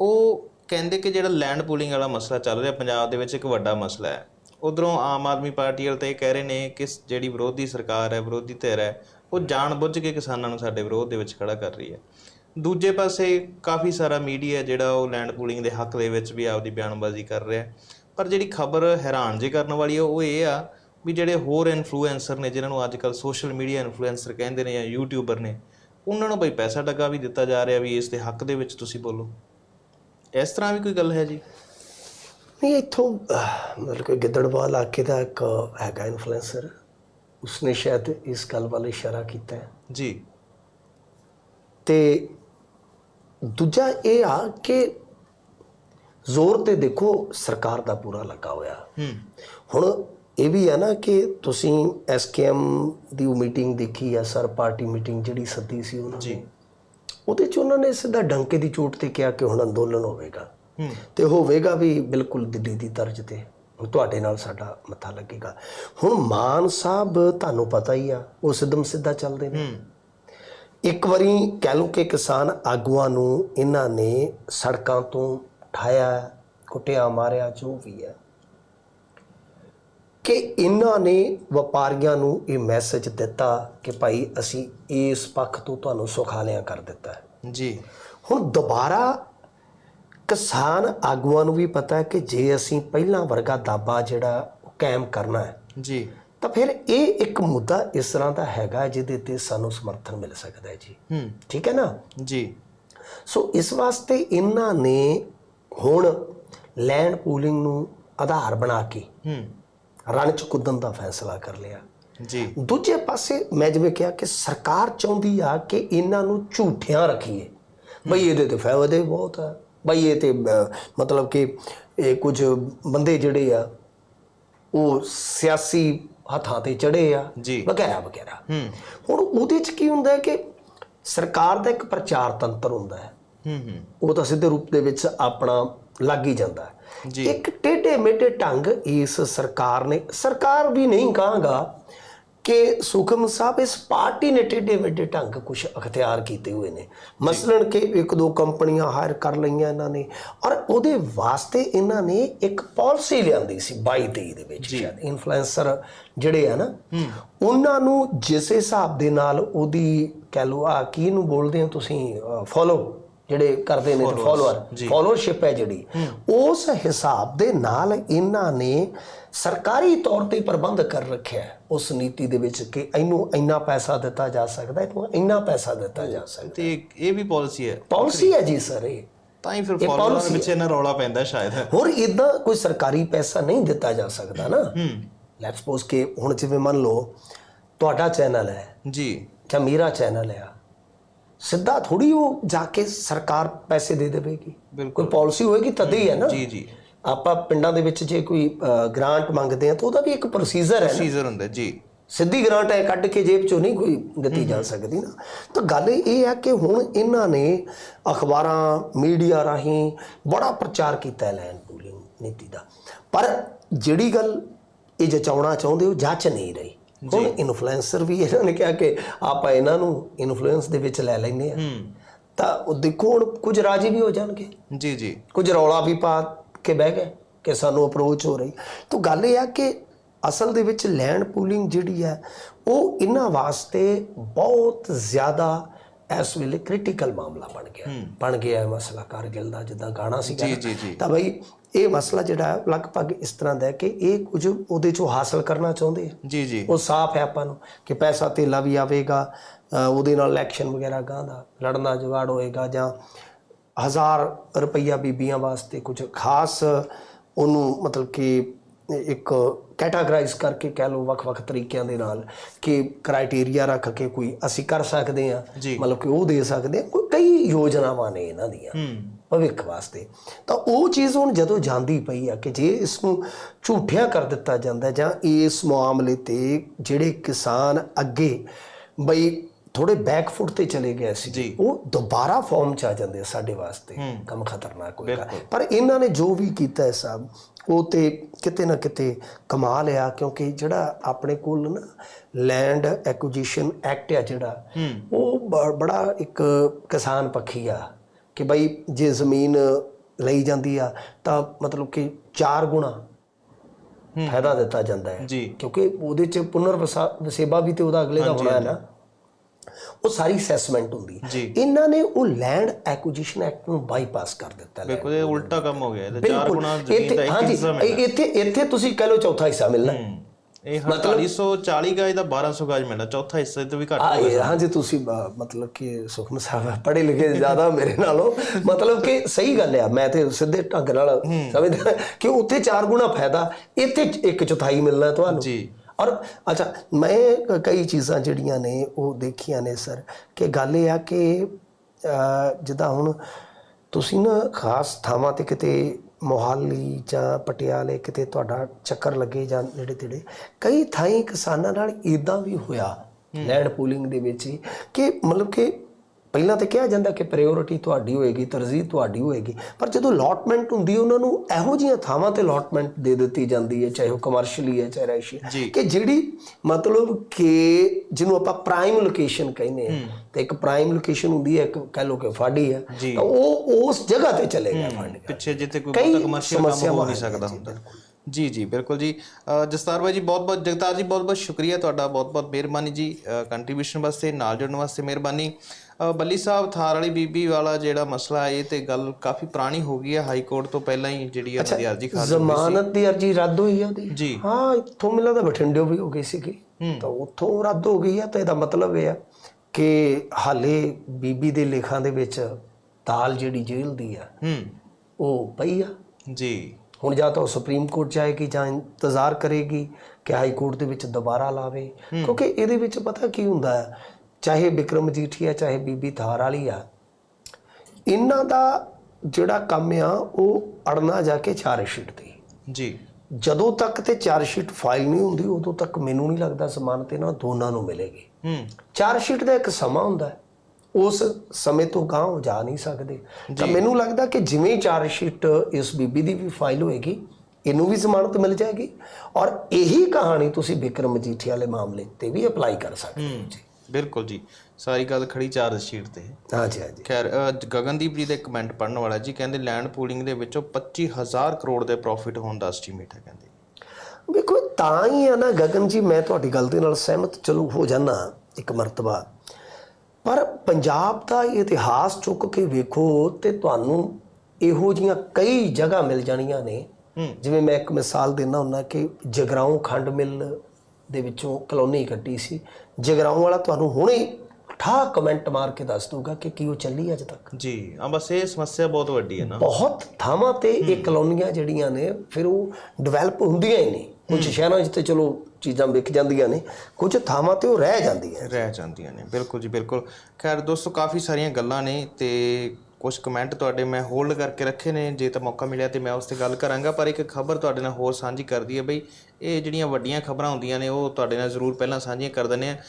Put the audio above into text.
ਉਹ ਕਹਿੰਦੇ ਕਿ ਜਿਹੜਾ ਲੈਂਡ ਪੂਲਿੰਗ ਵਾਲਾ ਮਸਲਾ ਚੱਲ ਰਿਹਾ, ਪੰਜਾਬ ਦੇ ਵਿੱਚ ਇੱਕ ਵੱਡਾ ਮਸਲਾ ਹੈ। ਉਧਰੋਂ ਆਮ ਆਦਮੀ ਪਾਰਟੀ ਵਾਲੇ ਤਾਂ ਇਹ ਕਹਿ ਰਹੇ ਨੇ ਕਿ ਜਿਹੜੀ ਵਿਰੋਧੀ ਸਰਕਾਰ ਹੈ, ਵਿਰੋਧੀ ਧਿਰ ਹੈ, ਉਹ ਜਾਣਬੁੱਝ ਕੇ ਕਿਸਾਨਾਂ ਨੂੰ ਸਾਡੇ ਵਿਰੋਧ ਦੇ ਵਿੱਚ ਖੜਾ ਕਰ ਰਹੀ ਹੈ। ਦੂਜੇ ਪਾਸੇ ਕਾਫੀ ਸਾਰਾ ਮੀਡੀਆ ਜਿਹੜਾ ਉਹ ਲੈਂਡ ਪੂਲਿੰਗ ਦੇ ਹੱਕ ਦੇ ਵਿੱਚ ਵੀ ਆਪਦੀ ਬਿਆਨਬਾਜ਼ੀ ਕਰ ਰਿਹਾ ਪਰ ਜਿਹੜੀ ਖਬਰ ਹੈਰਾਨ ਜੇ ਕਰਨ ਵਾਲੀ ਹੈ, ਉਹ ਇਹ ਆ ਵੀ ਜਿਹੜੇ ਹੋਰ ਇਨਫਲੂਐਂਸਰ ਨੇ, ਜਿਨ੍ਹਾਂ ਨੂੰ ਅੱਜਕੱਲ ਸੋਸ਼ਲ ਮੀਡੀਆ ਇਨਫਲੂਐਂਸਰ ਕਹਿੰਦੇ ਨੇ ਜਾਂ ਯੂਟਿਊਬਰ ਨੇ, ਉਹਨਾਂ ਨੂੰ ਬਈ ਪੈਸਾ ਟੱਗਾ ਵੀ ਦਿੱਤਾ ਜਾ ਰਿਹਾ ਵੀ ਇਸ ਦੇ ਹੱਕ ਦੇ ਵਿੱਚ ਤੁਸੀਂ ਬੋਲੋ। ਇਸ ਤਰ੍ਹਾਂ ਵੀ ਕੋਈ ਗੱਲ ਹੈ ਜੀ? ਨਹੀਂ ਇੱਥੋਂ ਅਹ, ਮਤਲਬ ਕਿ ਗਿੱਦੜਬਾਹ ਇਲਾਕੇ ਦਾ ਇੱਕ ਹੈਗਾ ਇਨਫਲੂਐਂਸਰ ਉਸਨੇ ਸ਼ਾਇਦ ਇਸ ਗੱਲ ਵੱਲ ਇਸ਼ਾਰਾ ਕੀਤਾ ਹੈ। ਜੀ। ਤੇ ਦੂਜਾ ਇਹ ਆ ਕਿ ਜ਼ੋਰ ਤੇ ਦੇਖੋ ਸਰਕਾਰ ਦਾ ਪੂਰਾ ਲੱਗਾ ਹੋਇਆ। ਹੂੰ। ਹੁਣ ਇਹ ਵੀ ਹੈ ਨਾ ਕਿ ਤੁਸੀਂ ਐਸਕੇਐਮ ਦੀ ਉਹ ਮੀਟਿੰਗ ਦੇਖੀ ਆ ਸਰ ਪਾਰਟੀ ਮੀਟਿੰਗ ਜਿਹੜੀ ਸੱਦੀ ਸੀ ਉਹਨਾਂ ਜੀ। ਨੇ। ਉਹਦੇ ਚ ਉਹਨਾਂ ਨੇ ਸਿੱਧਾ ਡੰਕੇ ਦੀ ਚੋਟ ਤੇ ਕਿਹਾ ਕਿ ਹੁਣ ਅੰਦੋਲਨ ਹੋਵੇਗਾ। ਤੇ ਹੋਵੇਗਾ ਵੀ ਬਿਲਕੁਲ ਦਿੱਲੀ ਦੀ ਤਰਜ਼ ਤੇ ਤੁਹਾਡੇ ਨਾਲ ਸਾਡਾ ਮੱਥਾ ਲੱਗੇਗਾ। ਹੁਣ ਮਾਨ ਸਾਹਿਬ ਤੁਹਾਨੂੰ ਪਤਾ ਹੀ ਆ ਉਹ ਸਿੱਧਮ ਸਿੱਧਾ ਚੱਲਦੇ ਨੇ। ਇੱਕ ਵਾਰੀ ਕਹਿ ਲਓ ਕਿ ਕਿਸਾਨ ਆਗੂਆਂ ਨੂੰ ਇਹਨਾਂ ਨੇ ਸੜਕਾਂ ਤੋਂ ਠਾਇਆ ਕੁੱਟਿਆ ਮਾਰਿਆ ਜੋ ਵੀ ਹੈ ਕਿ ਇਹਨਾਂ ਨੇ ਵਪਾਰੀਆਂ ਨੂੰ ਇਹ ਮੈਸੇਜ ਦਿੱਤਾ ਕਿ ਭਾਈ ਅਸੀਂ ਇਸ ਪੱਖ ਤੋਂ ਤੁਹਾਨੂੰ ਸੁਖਾਲਿਆਂ ਕਰ ਦਿੱਤਾ ਜੀ। ਹੁਣ ਦੁਬਾਰਾ ਕਿਸਾਨ ਆਗੂਆਂ ਨੂੰ ਵੀ ਪਤਾ ਹੈ ਕਿ ਜੇ ਅਸੀਂ ਪਹਿਲਾਂ ਵਰਗਾ ਦਾਬਾ ਜਿਹੜਾ ਕਾਇਮ ਕਰਨਾ ਹੈ ਜੀ। ਤਾਂ ਫਿਰ ਇਹ ਇੱਕ ਮੁੱਦਾ ਇਸ ਤਰ੍ਹਾਂ ਦਾ ਹੈਗਾ ਜਿਹਦੇ ਤੇ ਸਾਨੂੰ ਸਮਰਥਨ ਮਿਲ ਸਕਦਾ ਹੈ ਜੀ। ਹੂੰ। ਠੀਕ ਹੈ ਨਾ? ਜੀ। ਸੋ ਇਸ ਵਾਸਤੇ ਇਹਨਾਂ ਨੇ ਹੁਣ ਲੈਂਡ ਪੂਲਿੰਗ ਨੂੰ ਆਧਾਰ ਬਣਾ ਕੇ ਹੂੰ। ਰਨ ਚ ਕੁੱਦਣ ਦਾ ਫੈਸਲਾ ਕਰ ਲਿਆ। ਜੀ। ਦੂਜੇ ਪਾਸੇ ਮੈਂ ਜਿਵੇਂ ਕਿਹਾ ਕਿ ਸਰਕਾਰ ਚਾਹੁੰਦੀ ਆ ਕਿ ਇਹਨਾਂ ਨੂੰ ਝੂਠਿਆਂ ਰੱਖੀਏ। ਬਈ ਇਹਦੇ ਤੇ ਫਾਇਦੇ ਬਹੁਤ ਆ। ਬਈ ਇਹ ਤੇ ਮਤਲਬ ਕਿ ਇਹ ਕੁਝ ਬੰਦੇ ਜਿਹੜੇ ਆ ਉਹ ਸਿਆਸੀ ਹੱਥਾਂ ਤੇ ਚੜੇ ਆ। ਵਗੈਰਾ ਵਗੈਰਾ। ਹੁਣ ਉਹਦੇ ਚ ਕੀ ਹੁੰਦਾ ਹੈ ਕਿ ਸਰਕਾਰ ਦਾ ਇੱਕ ਪ੍ਰਚਾਰ ਤੰਤਰ ਹੁੰਦਾ ਹੈ। ਹੂੰ ਹੂੰ। ਉਹ ਤਾਂ ਸਿੱਧੇ ਰੂਪ ਦੇ ਵਿੱਚ ਆਪਣਾ ਲੱਗ ਹੀ ਜਾਂਦਾ ਹੈ। ਇੱਕ ਟੇਢੇ ਮੇਢੇ ਢੰਗ ਇਸ ਸਰਕਾਰ ਨੇ ਸਰਕਾਰ ਵੀ ਨਹੀਂ ਕਹਾਂਗਾ ਕਿ ਸੁਖਮ ਸਾਹਿਬ ਇਸ ਪਾਰਟੀ ਨੇ ਟੇਢੇ ਮੇਢੇ ਢੰਗ ਕੁਝ ਅਖਤਿਆਰ ਕੀਤੇ ਹੋਏ ਨੇ। ਮਸਲਨ ਕਿ ਇੱਕ ਦੋ ਕੰਪਨੀਆਂ ਹਾਇਰ ਕਰ ਲਈਆਂ ਇਹਨਾਂ ਨੇ ਔਰ ਉਹਦੇ ਵਾਸਤੇ ਇਹਨਾਂ ਨੇ ਇੱਕ ਪਾਲਿਸੀ ਲਿਆਂਦੀ ਸੀ 22 23 ਦੇ ਵਿੱਚ ਸ਼ਾਇਦ ਇਨਫਲੂਐਂਸਰ ਜਿਹੜੇ ਆ ਨਾ ਉਹਨਾਂ ਨੂੰ ਜਿਸ ਹਿਸਾਬ ਦੇ ਨਾਲ ਉਹਦੀ ਕਹਿ ਲਓ ਆ ਕੀ ਨੂੰ ਬੋਲਦੇ ਹੋ ਤੁਸੀਂ ਫੋਲੋ ਜਿਹੜੇ ਕਰਦੇ ਨੇ ਫਾਲੋਅਰ ਫਾਲੋਅਰਸ਼ਿਪ ਹੈ ਜਿਹੜੀ। ਉਸ ਹਿਸਾਬ ਦੇ ਨਾਲ ਇਹਨਾਂ ਨੇ ਸਰਕਾਰੀ ਤੌਰ ਤੇ ਪ੍ਰਬੰਧ ਕਰ ਰੱਖਿਆ ਉਸ ਨੀਤੀ ਦੇ ਵਿੱਚ ਕਿ ਇਹਨੂੰ ਇੰਨਾ ਪੈਸਾ ਦਿੱਤਾ ਜਾ ਸਕਦਾ ਹੈ ਇਹਨੂੰ ਇੰਨਾ ਪੈਸਾ ਦਿੱਤਾ ਜਾ ਸਕਦਾ। ਤੇ ਇਹ ਵੀ ਪਾਲਿਸੀ ਹੈ। ਪਾਲਿਸੀ ਹੈ ਜੀ ਸਰ ਇਹ। ਤਾਂ ਹੀ ਫਿਰ ਫਾਲੋਅਰਾਂ ਵਿੱਚ ਇਹਨਾਂ ਰੌਲਾ ਪੈਂਦਾ ਸ਼ਾਇਦ। ਹੋਰ ਇਦਾਂ ਕੋਈ ਸਰਕਾਰੀ ਪੈਸਾ ਨਹੀਂ ਦਿੱਤਾ ਜਾ ਸਕਦਾ ਨਾ। ਹੂੰ। ਲੈਟਸ ਸਪੋਜ਼ ਕਿ ਹੁਣ ਜਿਵੇਂ ਮੰਨ ਲਓ ਤੁਹਾਡਾ ਚੈਨਲ ਹੈ। ਜੀ। ਜਾਂ ਮੇਰਾ ਚੈਨਲ ਹੈ। ਸਿੱਧਾ ਥੋੜੀ ਉਹ ਜਾ ਕੇ ਸਰਕਾਰ ਪੈਸੇ ਦੇ ਦੇਵੇਗੀ। ਕੋਈ ਪਾਲਿਸੀ ਹੋਏਗੀ ਤਦ ਹੀ ਹੈ ਨਾ। ਜੀ ਜੀ। ਆਪਾਂ ਪਿੰਡਾਂ ਦੇ ਵਿੱਚ ਜੇ ਕੋਈ ਗ੍ਰਾਂਟ ਮੰਗਦੇ ਆ ਤਾਂ ਉਹਦਾ ਵੀ ਇੱਕ ਪ੍ਰੋਸੀਜਰ ਹੈ ਨਾ। ਸੀਜ਼ਰ ਹੁੰਦਾ ਜੀ। ਸਿੱਧੀ ਗ੍ਰਾਂਟ ਹੈ ਕੱਢ ਕੇ ਜੇਬ ਚੋਂ ਨਹੀਂ ਕੋਈ ਦਿੱਤੀ ਜਾ ਸਕਦੀ ਨਾ। ਤਾਂ ਗੱਲ ਇਹ ਹੈ ਕਿ ਹੁਣ ਇਹਨਾਂ ਨੇ ਅਖਬਾਰਾਂ ਮੀਡੀਆ ਰਾਹੀਂ ਬੜਾ ਪ੍ਰਚਾਰ ਕੀਤਾ ਹੈ ਲੈਂਡ ਪੂਲਿੰਗ ਨੀਤੀ ਦਾ। ਪਰ ਜਿਹੜੀ ਗੱਲ ਇਹ ਜਚਾਉਣਾ ਚਾਹੁੰਦੇ ਉਹ ਜੱਚ ਨਹੀਂ ਰਹੀ। ਹੁਣ ਇਨਫਲੂਐਂਸਰ ਵੀ ਇਹਨਾਂ ਨੇ ਕਿਹਾ ਕਿ ਆਪਾਂ ਇਹਨਾਂ ਨੂੰ ਇਨਫਲੂਐਂਸ ਦੇ ਵਿੱਚ ਲੈ ਲੈਂਦੇ ਆ ਤਾਂ ਉਹ ਦੇਖੋ ਹੁਣ ਕੁਝ ਰਾਜੀ ਵੀ ਹੋ ਜਾਣਗੇ। ਜੀ ਜੀ। ਕੁਝ ਰੌਲਾ ਵੀ ਪਾ ਕੇ ਬਹਿ ਗਏ ਕਿ ਸਾਨੂੰ ਅਪਰੋਚ ਹੋ ਰਹੀ। ਤਾਂ ਗੱਲ ਇਹ ਆ ਕਿ ਅਸਲ ਦੇ ਵਿੱਚ ਲੈਂਡ ਪੂਲਿੰਗ ਜਿਹੜੀ ਹੈ ਉਹ ਇਹਨਾਂ ਵਾਸਤੇ ਬਹੁਤ ਜ਼ਿਆਦਾ ਇਸ ਵੇਲੇ ਕ੍ਰਿਟੀਕਲ ਮਾਮਲਾ ਬਣ ਗਿਆ। ਬਣ ਗਿਆ ਹੈ ਮਸਲਾ ਕਾਰਗਿਲ ਦਾ ਜਿੱਦਾਂ ਗਾਣਾ ਸੀ। ਤਾਂ ਬਈ ਇਹ ਮਸਲਾ ਜਿਹੜਾ ਲਗਭਗ ਇਸ ਤਰ੍ਹਾਂ ਦਾ ਹੈ ਕਿ ਇਹ ਕੁਝ ਉਹਦੇ ਚੋਂ ਹਾਸਲ ਕਰਨਾ ਚਾਹੁੰਦੇ ਆ। ਜੀ ਜੀ। ਉਹ ਸਾਫ਼ ਹੈ ਆਪਾਂ ਨੂੰ ਕਿ ਪੈਸਾ ਧੇਲਾ ਵੀ ਆਵੇਗਾ ਉਹਦੇ ਨਾਲ ਇਲੈਕਸ਼ਨ ਵਗੈਰਾ ਗਾਂ ਦਾ ਲੜਨ ਜੁਗਾੜ ਹੋਏਗਾ ਜਾਂ ਹਜ਼ਾਰ ਰੁਪਈਆ ਬੀਬੀਆਂ ਵਾਸਤੇ ਕੁਝ ਖਾਸ ਉਹਨੂੰ ਮਤਲਬ ਕਿ ਇੱਕ ਕੈਟਾਗਰਾਈਜ਼ ਕਰਕੇ ਕਹਿ ਲਓ ਵੱਖ-ਵੱਖ ਤਰੀਕਿਆਂ ਦੇ ਨਾਲ ਕਿ ਕ੍ਰਾਈਟੇਰੀਆ ਰੱਖ ਕੇ ਕੋਈ ਅਸੀਂ ਕਰ ਸਕਦੇ ਆ। ਮਤਲਬ ਕਿ ਉਹ ਦੇ ਸਕਦੇ ਆ ਕੋਈ ਕਈ ਯੋਜਨਾਵਾਂ ਨੇ ਇਹਨਾਂ ਦੀਆਂ ਭਵਿੱਖ ਵਾਸਤੇ ਤਾਂ ਉਹ ਚੀਜ਼ ਹੁਣ ਜਦੋਂ ਜਾਂਦੀ ਪਈ ਆ ਕਿ ਜੇ ਇਸ ਨੂੰ ਝੂਠਿਆ ਕਰ ਦਿੱਤਾ ਜਾਂਦਾ ਜਾਂ ਇਸ ਮਾਮਲੇ ਤੇ ਜਿਹੜੇ ਕਿਸਾਨ ਅੱਗੇ ਬਈ ਥੋੜੇ ਬੈਕਫੁੱਟ ਤੇ ਚਲੇ ਗਏ ਸੀ। ਉਹ ਦੁਬਾਰਾ ਫਾਰਮ ਚ ਆ ਜਾਂਦੇ ਸਾਡੇ ਵਾਸਤੇ। ਕੰਮ ਖਤਰਨਾਕ ਹੋਏਗਾ। ਪਰ ਇਹਨਾਂ ਨੇ ਜੋ ਵੀ ਕੀਤਾ ਹੈ ਸਾਹਿਬ ਉਹ ਤੇ ਕਿਤੇ ਨਾ ਕਿਤੇ ਕਮਾਲ ਆ ਕਿਉਂਕਿ ਜਿਹੜਾ ਆਪਣੇ ਕੋਲ ਨਾ ਲੈਂਡ ਐਕੁਜੀਸ਼ਨ ਐਕਟ ਆ ਜਿਹੜਾ ਉਹ ਬੜਾ ਇੱਕ ਕਿਸਾਨ ਪੱਖੀ ਆ ਕਿ ਬਈ ਜੇ ਜ਼ਮੀਨ ਲਈ ਜਾਂਦੀ ਆ ਤਾਂ ਮਤਲਬ ਕਿ 4 ਗੁਣਾ ਫਾਇਦਾ ਦਿੱਤਾ ਜਾਂਦਾ ਹੈ। ਕਿਉਂਕਿ ਉਹਦੇ ਚ ਪੁਨਰ ਵਸਾ- ਵਸੇਬਾ ਵੀ ਤੇ ਉਹਦਾ ਅਗਲੇ ਦਾ ਹੋਣਾ ਹੈ ਨਾ। ਉਹ ਸਾਰੀ ਅਸੈਸਮੈਂਟ ਹੁੰਦੀ ਹੈ। ਜੀ। ਇਹਨਾਂ ਨੇ ਉਹ ਲੈਂਡ ਐਕੁਜੀਸ਼ਨ ਐਕਟ ਨੂੰ ਬਾਈਪਾਸ ਕਰ ਦਿੱਤਾ ਬਿਲਕੁਲ ਇਹ ਉਲਟਾ ਕੰਮ ਹੋ ਗਿਆ। ਇਹ ਤਾਂ ਚਾਰ ਗੁਣਾ ਜ਼ਮੀਨ ਦਾ ਇੱਕ ਹਿੱਸਾ ਇਹ- ਇੱਥੇ ਇੱਥੇ ਤੁਸੀਂ ਕਹਿ ਲਓ ਚੌਥਾ ਹਿੱਸਾ ਮਿਲਣਾ। ਹੈ। ਹੂੰ। ਇਹ 4840 ਗਾਜ ਦਾ 1200 ਗਾਜ ਮਿਲਦਾ ਚੌਥਾ ਹਿੱਸਾ ਤੋਂ ਵੀ ਘੱਟ ਆ ਇਹ ਹਾਂਜੀ ਤੁਸੀਂ ਮਤਲਬ ਕਿ ਸੁਖਮ ਸਾਹਿਬ ਪੜ੍ਹੇ ਲਿਖੇ ਜ਼ਿਆਦਾ ਮੇਰੇ ਨਾਲੋਂ। ਮਤਲਬ ਕਿ ਸਹੀ ਗੱਲ ਆ ਮੈਂ ਤੇ ਸਿੱਧੇ ਢੰਗ ਨਾਲ ਸਮਝਦਾ ਕਿ ਉੱਥੇ ਚਾਰ ਗੁਣਾ ਫਾਇਦਾ ਇੱਥੇ ਇੱਕ ਚੌਥਾਈ ਮਿਲਣਾ ਤੁਹਾਨੂੰ। ਜੀ। ਔਰ ਅੱਛਾ ਮੈਂ ਕਈ ਚੀਜ਼ਾਂ ਜਿਹੜੀਆਂ ਨੇ ਉਹ ਦੇਖੀਆਂ ਨੇ ਸਰ। ਕਿ ਗੱਲ ਇਹ ਆ ਕਿ ਜਿੱਦਾਂ ਹੁਣ ਤੁਸੀਂ ਨਾ ਖਾਸ ਥਾਵਾਂ ਤੇ ਕਿਤੇ ਮੋਹਾਲੀ ਜਾਂ ਪਟਿਆਲੇ ਕਿਤੇ ਤੁਹਾਡਾ ਚੱਕਰ ਲੱਗੇ ਜਾਂ ਨੇੜੇ ਤੇੜੇ ਕਈ ਥਾਈਂ ਕਿਸਾਨਾਂ ਨਾਲ ਇਦਾਂ ਵੀ ਹੋਇਆ। ਲੈਂਡ ਪੂਲਿੰਗ ਦੇ ਵਿੱਚ ਕਿ ਮਤਲਬ ਕਿ ਪਹਿਲਾਂ ਤਾਂ ਕਿਹਾ ਜਾਂਦਾ ਕਿ ਪ੍ਰਾਇੋਰਟੀ ਤੁਹਾਡੀ ਹੋਏਗੀ ਤਰਜੀਹ ਤੁਹਾਡੀ ਹੋਏਗੀ ਪਰ ਜਦੋਂ ਅਲਾਟਮੈਂਟ ਹੁੰਦੀ ਹੈ ਉਹਨਾਂ ਨੂੰ ਇਹੋ ਜਿਹੀਆਂ ਥਾਵਾਂ ਤੇ ਅਲਾਟਮੈਂਟ ਦੇ ਦਿੱਤੀ ਜਾਂਦੀ ਹੈ ਚਾਹੇ ਉਹ ਕਮਰਸ਼ੀਅਲੀ ਹੈ ਚਾਹੇ ਰੈਸ਼ੀ। ਕਿ ਜਿਹੜੀ ਮਤਲਬ ਕਿ ਜਿਹਨੂੰ ਆਪਾਂ ਪ੍ਰਾਈਮ ਲੋਕੇਸ਼ਨ ਕਹਿੰਦੇ ਆ ਤੇ ਇੱਕ ਪ੍ਰਾਈਮ ਲੋਕੇਸ਼ਨ ਹੁੰਦੀ ਹੈ ਇੱਕ ਕਹਿ ਲਓ ਕਿ ਫਾਡੀ ਹੈ। ਤਾਂ ਉਹ ਉਸ ਜਗ੍ਹਾ ਤੇ ਚਲੇ ਗਿਆ ਫੰਡ। ਪਿੱਛੇ ਜਿੱਥੇ ਕੋਈ ਕਮਰਸ਼ੀਅਲ ਕੰਮ ਹੋ ਨਹੀਂ ਸਕਦਾ ਹੁੰਦਾ। ਜੀ ਜੀ ਬਿਲਕੁਲ ਜੀ। ਜਸਤਾਰ ਭਾਈ ਜੀ ਬਹੁਤ ਬਹੁਤ ਜਗਤਾਰ ਜੀ ਬਹੁਤ ਬਹੁਤ ਸ਼ੁਕਰੀਆ ਤੁਹਾਡਾ ਬਹੁਤ ਬਹੁਤ ਮਿਹਰਬਾਨੀ ਜੀ। ਕੰਟਰੀਬਿਊਸ਼ਨ ਵਾਸਤੇ ਨਾਲ ਜੁੜਨ ਵਾਸਤੇ ਮਿਹਰਬਾਨੀ। ਬੱਲੀ ਸਾਹਿਬ ਥਾਰ ਵਾਲੀ ਬੀਬੀ ਵਾਲਾ ਜਿਹੜਾ ਮਸਲਾ ਇਹ ਤੇ ਗੱਲ ਕਾਫੀ ਪੁਰਾਣੀ ਹੋ ਗਈ ਹੈ। ਹਾਈ ਕੋਰਟ ਤੋਂ ਪਹਿਲਾਂ ਹੀ ਜਿਹੜੀ ਉਹਨਾਂ ਦੀ ਅਰਜੀ ਖਾਰਜ ਜ਼ਮਾਨਤ ਦੀ ਅਰਜੀ ਰੱਦ ਹੋਈ ਆ ਉਹਦੀ? ਜੀ। ਹਾਂ ਇੱਥੋਂ ਮਿਲਾ ਤਾਂ ਬਠਿੰਡਿਓ ਵੀ ਹੋ ਗਈ ਸੀਗੀ। ਤਾਂ ਉੱਥੋਂ ਰੱਦ ਹੋ ਗਈ ਆ ਤਾਂ ਇਹਦਾ ਮਤਲਬ ਇਹ ਆ ਕਿ ਹਾਲੇ ਬੀਬੀ ਦੇ ਲੇਖਾਂ ਦੇ ਵਿੱਚ ਦਾਲ ਜਿਹੜੀ ਜੇਲ੍ਹ ਦੀ ਆ ਹੂੰ। ਉਹ ਪਈ ਆ। ਜੀ। ਹੁਣ ਜਾਂ ਤਾਂ ਉਹ ਸੁਪਰੀਮ ਕੋਰਟ ਜਾਏਗੀ ਜਾਂ ਇੰਤਜ਼ਾਰ ਕਰੇਗੀ ਕਿ ਹਾਈ ਕੋਰਟ ਦੇ ਵਿੱਚ ਦੁਬਾਰਾ ਲਾਵੇ। ਕਿਉਂਕਿ ਇਹਦੇ ਵਿੱਚ ਪਤਾ ਕੀ ਹੁੰਦਾ ਹੈ? ਚਾਹੇ ਵਿਕਰਮ ਮਜੀਠੀਆ ਚਾਹੇ ਬੀਬੀ ਧਾਰ ਵਾਲੀ ਆ ਇਹਨਾਂ ਦਾ ਜਿਹੜਾ ਕੰਮ ਆ ਉਹ ਅੜਨਾ ਜਾ ਕੇ ਚਾਰ ਸ਼ੀਟ ਤੇ। ਜੀ। ਜਦੋਂ ਤੱਕ ਤੇ ਚਾਰ ਸ਼ੀਟ ਫਾਈਲ ਨਹੀਂ ਹੁੰਦੀ ਉਦੋਂ ਤੱਕ ਮੈਨੂੰ ਨਹੀਂ ਲੱਗਦਾ ਜ਼ਮਾਨਤ ਇਹਨਾਂ ਦੋਨਾਂ ਨੂੰ ਮਿਲੇਗੀ। ਹੂੰ। ਚਾਰ ਸ਼ੀਟ ਦਾ ਇੱਕ ਸਮਾਂ ਹੁੰਦਾ ਹੈ। ਉਸ ਸਮੇਂ ਤੋਂ ਗਾਂਹ ਹੋ ਜਾ ਨਹੀਂ ਸਕਦੇ। ਤਾਂ ਮੈਨੂੰ ਲੱਗਦਾ ਕਿ ਜਿਵੇਂ ਹੀ ਚਾਰ ਸ਼ੀਟ ਇਸ ਬੀਬੀ ਦੀ ਵੀ ਫਾਈਲ ਹੋਏਗੀ ਇਹਨੂੰ ਵੀ ਜ਼ਮਾਨਤ ਮਿਲ ਜਾਏਗੀ ਔਰ ਇਹੀ ਕਹਾਣੀ ਤੁਸੀਂ ਵਿਕਰਮ ਮਜੀਠੀਆ ਵਾਲੇ ਮਾਮਲੇ ਤੇ ਵੀ ਅਪਲਾਈ ਕਰ ਸਕਦੇ ਹੋ। ਜੀ ਬਿਲਕੁਲ ਜੀ। ਸਾਰੀ ਗੱਲ ਖੜੀ ਚਾਰਜ ਸ਼ੀਟ ਤੇ। ਹਾਂਜੀ ਹਾਂਜੀ ਖੈਰ ਗਗਨਦੀਪ ਜੀ ਦਾ ਇੱਕ ਕਮੈਂਟ ਪੜਨ ਵਾਲਾ ਜੀ ਕਹਿੰਦੇ ਲੈਂਡ ਪੂਲਿੰਗ ਦੇ ਵਿੱਚੋਂ 25000 ਕਰੋੜ ਦੇ ਪ੍ਰੋਫਿਟ ਹੋਣ ਦਾ ਐਸਟੀਮੇਟ ਹੈ ਕਹਿੰਦੇ। ਵੇਖੋ ਤਾਂ ਹੀ ਆ ਨਾ ਗਗਨ ਜੀ ਮੈਂ ਤੁਹਾਡੀ ਗੱਲ ਦੇ ਨਾਲ ਸਹਿਮਤ ਚਲੋ ਹੋ ਜਾਣਾ ਇੱਕ ਮਰਤਬਾ। ਪਰ ਪੰਜਾਬ ਦਾ ਇਤਿਹਾਸ ਚੁੱਕ ਕੇ ਵੇਖੋ ਤੇ ਤੁਹਾਨੂੰ ਇਹੋ ਜੀਆਂ ਕਈ ਜਗ੍ਹਾ ਮਿਲ ਜਾਣੀਆਂ ਨੇ। ਜਿਵੇਂ ਮੈਂ ਇੱਕ ਮਿਸਾਲ ਦਿੰਦਾ ਹੁੰਦਾ ਕਿ ਜਗਰਾਉਂ ਖੰਡ ਮਿੱਲ ਦੇ ਵਿੱਚੋਂ ਕਲੋਨੀ ਕੱਟੀ ਸੀ। ਜਗਰਾਉਂ ਵਾਲਾ ਤੁਹਾਨੂੰ ਹੁਣੇ ਠਾ ਕਮੈਂਟ ਮਾਰ ਕੇ ਦੱਸ ਦੂਗਾ ਕਿ ਕੀ ਉਹ ਚੱਲੀ ਅਜੇ ਤੱਕ। ਜੀ ਆ ਬਸ ਇਹ ਸਮੱਸਿਆ ਬਹੁਤ ਵੱਡੀ ਹੈ ਨਾ। ਬਹੁਤ ਥਾਵਾਂ ਤੇ ਇਹ ਕਲੋਨੀਆਂ ਜਿਹੜੀਆਂ ਨੇ ਫਿਰ ਉਹ ਡਿਵੈਲਪ ਹੁੰਦੀਆਂ ਹੀ ਨਹੀਂ। ਕੁਝ ਸ਼ਹਿਰਾਂ 'ਚ ਤੇ ਚਲੋ ਚੀਜ਼ਾਂ ਵਿਕ ਜਾਂਦੀਆਂ ਨੇ ਕੁਝ ਥਾਵਾਂ ਤੇ ਉਹ ਰਹਿ ਜਾਂਦੀਆਂ ਰਹਿ ਜਾਂਦੀਆਂ ਨੇ ਬਿਲਕੁਲ ਜੀ ਬਿਲਕੁਲ। ਖੈਰ ਦੋਸਤੋ ਕਾਫੀ ਸਾਰੀਆਂ ਗੱਲਾਂ ਨੇ ਤੇ ਕੁਝ ਕਮੈਂਟ ਤੁਹਾਡੇ ਮੈਂ ਹੋਲਡ ਕਰਕੇ ਰੱਖੇ ਨੇ ਜੇ ਤਾਂ ਮੌਕਾ ਮਿਲਿਆ ਤੇ ਮੈਂ ਉਸ ਤੇ ਗੱਲ ਕਰਾਂਗਾ ਪਰ ਇੱਕ ਖਬਰ ਤੁਹਾਡੇ ਨਾਲ ਹੋਰ ਸਾਂਝੀ ਕਰਦੀ ਹੈ ਬਈ ਇਹ ਜਿਹੜੀਆਂ ਵੱਡੀਆਂ ਖਬਰਾਂ ਹੁੰਦੀਆਂ ਨੇ ਉਹ ਤੁਹਾਡੇ ਨਾਲ ਜ਼ਰੂਰ ਪਹਿਲਾਂ ਸਾਂਝੀਆਂ ਕਰ ਦਿੰਦੇ ਆ